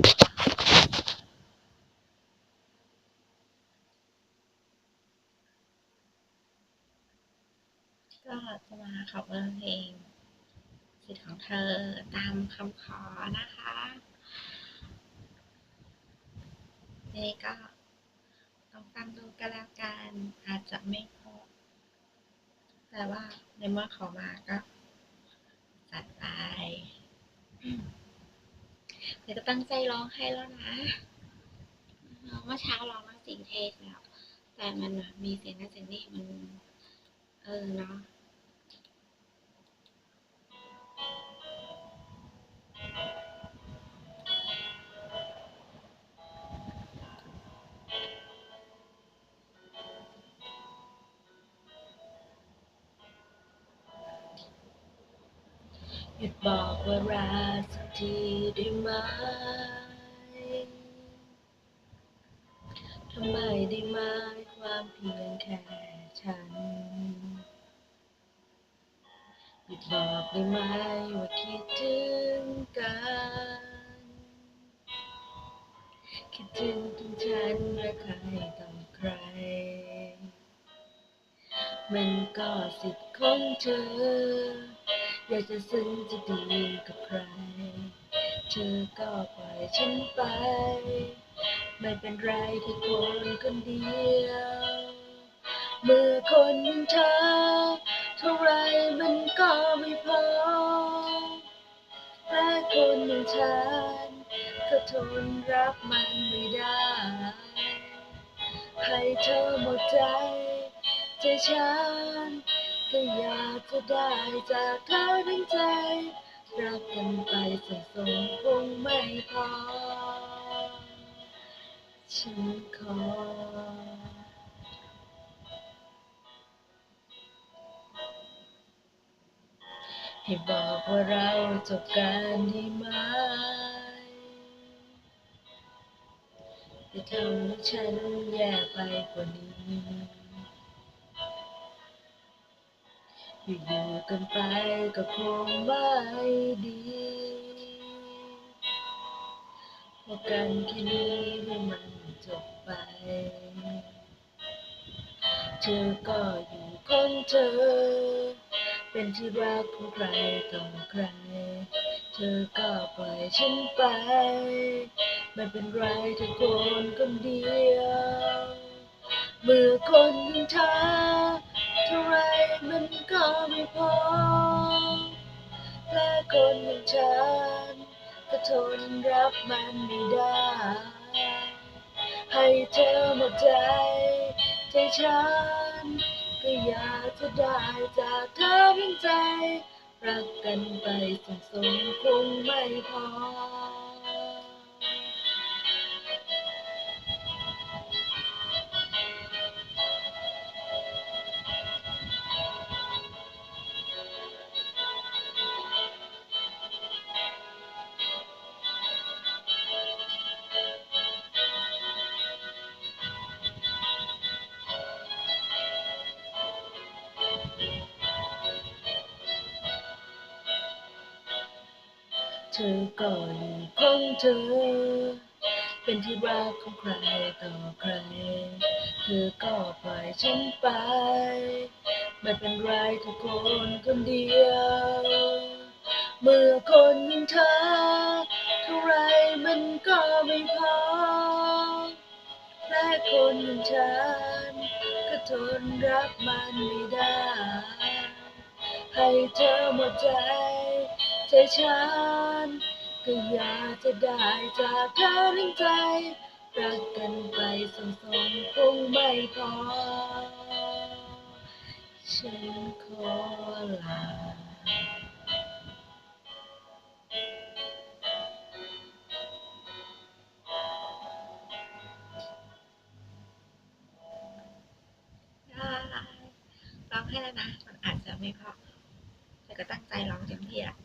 ก็จะมาขับเเพลงสิทธิ์ของเธอตามคำขอนะคะนี่ก็ต้องฟังดูกันแล้วกันอาจจะไม่พอแต่ว่าในเมื่อขอมาก็จัดไป ดี๋ยวจะตั้งใจร้องให้แล้วนะเมื่อเช้าร้องมาสิงเทศแล้ว แต่มันมีเสียงนั่นเสียงนี่มัน เออเนาะ หยุดบอกว่ารักสักทีได้ไหมทำไมได้ไหมความเพียงแค่ฉัน หยุดบอกได้ไหมว่าคิดถึงกัน คิดถึงถึงฉันและใครต่อใคร มันก็สิทธิ์ของเธอ อยากจะซึ้งจะดีกับใคร เธอก็ปล่อยฉันไป ไม่เป็นไรแค่คนคนเดียว เมื่อคนอย่งเธอเท่าไรมันก็ไม่พอและคนอย่างฉันก็ทนรับมันไม่ได้ ให้เธอหมดใจใจฉัน ก็อยากจะได้จากเธอทั้งใจ รักกันไปส่งส่งคงไม่พอ ฉันขอให้บอกว่าเราจบกันได้ไหมจะทำให้ฉันแย่ไปกว่านี้ อยู่ๆกันไปก็คงไม่ดีพบกันแค่นี้ให้มันจบไป เธอก็อยู่ของเธอ เป็นที่รักของใครต่องใคร เธอก็ปล่อยฉันไป ไม่เป็นไรถ้าคนคนเดียว เมื่อคนอย่าง เท่าไรมันก็ไม่พอและคนอย่างฉันก็ทนรับมันไม่ได้ ให้เธอหมดใจ ใจฉันก็อยากจะได้จากเธอเพียงใจ รักกันไปส่งส่งคงไม่พอ ธอก็อยู่ของเธอ เป็นที่รักของใครต่อใคร เธอก็ปล่อยฉันไป ไม่เป็นไรถ้าคนคนเดียว เมื่อคนย่งเธอเท่าไรมันก็ไม่พอ และคนย่งฉันก็ทนรับมันไม่ได้ ให้เธอหมดใจใจฉัน ก็อยากจะได้จากเธอทั้งใจ รักกันไปส่งส่งคงไม่พอ ฉันขอลาร้องให้แล้วนะ มันอาจจะไม่พอแต่ก็ตั้งใจร้องเต็มที่ละ